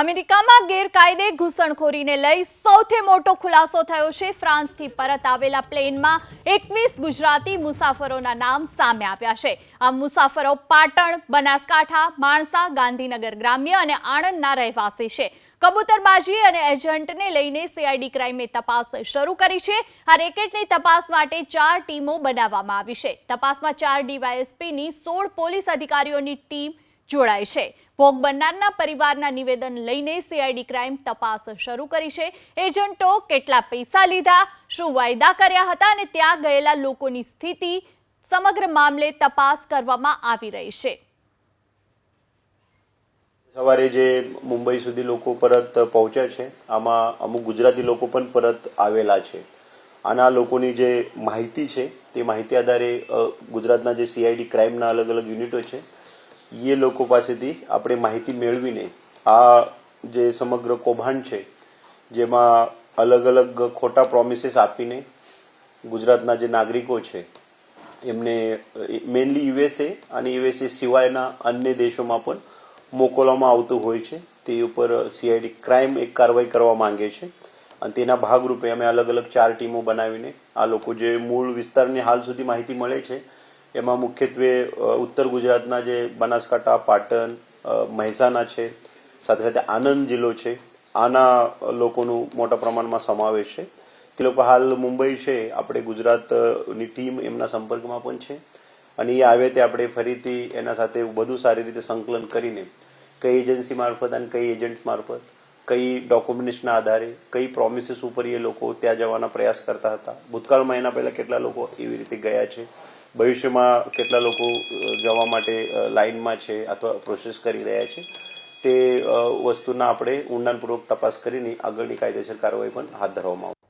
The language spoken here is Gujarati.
અમેરિકામાં ગેરકાયદે ઘૂસણખોરીને લઈ સૌથી મોટો ખુલાસો થયો છે. ફ્રાન્સથી પરત આવેલા પ્લેનમાં એકવીસ ગુજરાતી મુસાફરોના નામ સામે આવ્યા છે. આ મુસાફરો પાટણ, બનાસકાંઠા, માણસા, ગાંધીનગર ગ્રામ્ય અને આણંદના રહેવાસી છે. કબૂતરબાજી અને એજન્ટને લઈને સીઆઈડી ક્રાઇમે તપાસ શરૂ કરી છે. આ રેકેટની તપાસ માટે ચાર ટીમો બનાવવામાં આવી છે. તપાસમાં ચાર ડીવાયએસપીની સોળ પોલીસ અધિકારીઓની ટીમ જોડાઈ છે. ભોગ બનનારના પરિવારના નિવેદન લઈને સીઆઈડી ક્રાઇમ તપાસ શરૂ કરી છે. એજન્ટો કેટલા પૈસા લીધા, શું વાયદા કર્યા હતા અને ત્યાં ગયેલા લોકોની સ્થિતિ સમગ્ર મામલે તપાસ કરવામાં આવી રહી છે. સવારે જે મુંબઈ સુધી લોકો પરત પહોંચ્યા છે, આમાં અમુક ગુજરાતી લોકો પણ પરત આવેલા છે. આના લોકોની જે માહિતી છે, તે માહિતી આધારે ગુજરાતના જે સીઆઈડી ક્રાઇમના અલગ અલગ યુનિટો છે એ લોકો પાસેથી આપણે માહિતી મેળવીને આ જે સમગ્ર કૌભાંડ છે, જેમાં અલગ અલગ ખોટા પ્રોમિસીસ આપીને ગુજરાતના જે નાગરિકો છે, એમને મેઇનલી યુએસએ અને યુએસએ સિવાયના અન્ય દેશોમાં પણ મોકલવામાં આવતું હોય છે. તે ઉપર સીઆઈડી ક્રાઇમ એક કાર્યવાહી કરવા માંગે છે. અને તેના ભાગરૂપે અમે અલગ અલગ ચાર ટીમો બનાવીને આ લોકો જે મૂળ વિસ્તારની હાલ સુધી માહિતી મળે છે એમાં મુખ્યત્વે ઉત્તર ગુજરાતના જે બનાસકાંઠા, પાટણ મહેસાણા છે, સાથે સાથે આનંદ જિલ્લો છે, આના લોકોનું મોટા પ્રમાણમાં સમાવેશ છે. તે લોકો હાલ મુંબઈ છે, આપણે ગુજરાતની ટીમ એમના સંપર્કમાં પણ છે. અને એ આવે તે આપણે ફરીથી એના સાથે વધુ સારી રીતે સંકલન કરીને કઈ એજન્સી મારફત અને કઈ એજન્ટ મારફત, કઈ ડોક્યુમેન્ટ્સના આધારે, કઈ પ્રોમિસીસ ઉપર એ લોકો ત્યાં જવાના પ્રયાસ કરતા હતા. ભૂતકાળમાં એના પહેલા કેટલા લોકો એવી રીતે ગયા છે ભવિષ્યમાં કેટલા લોકો જવા માટે લાઇનમાં છે અથવા પ્રોસેસ કરી રહ્યા છે, તે વસ્તુના આપણે ઊંડાણપૂર્વક તપાસ કરીને આગળની કાયદેસર કાર્યવાહી પણ હાથ ધરવામાં આવશે.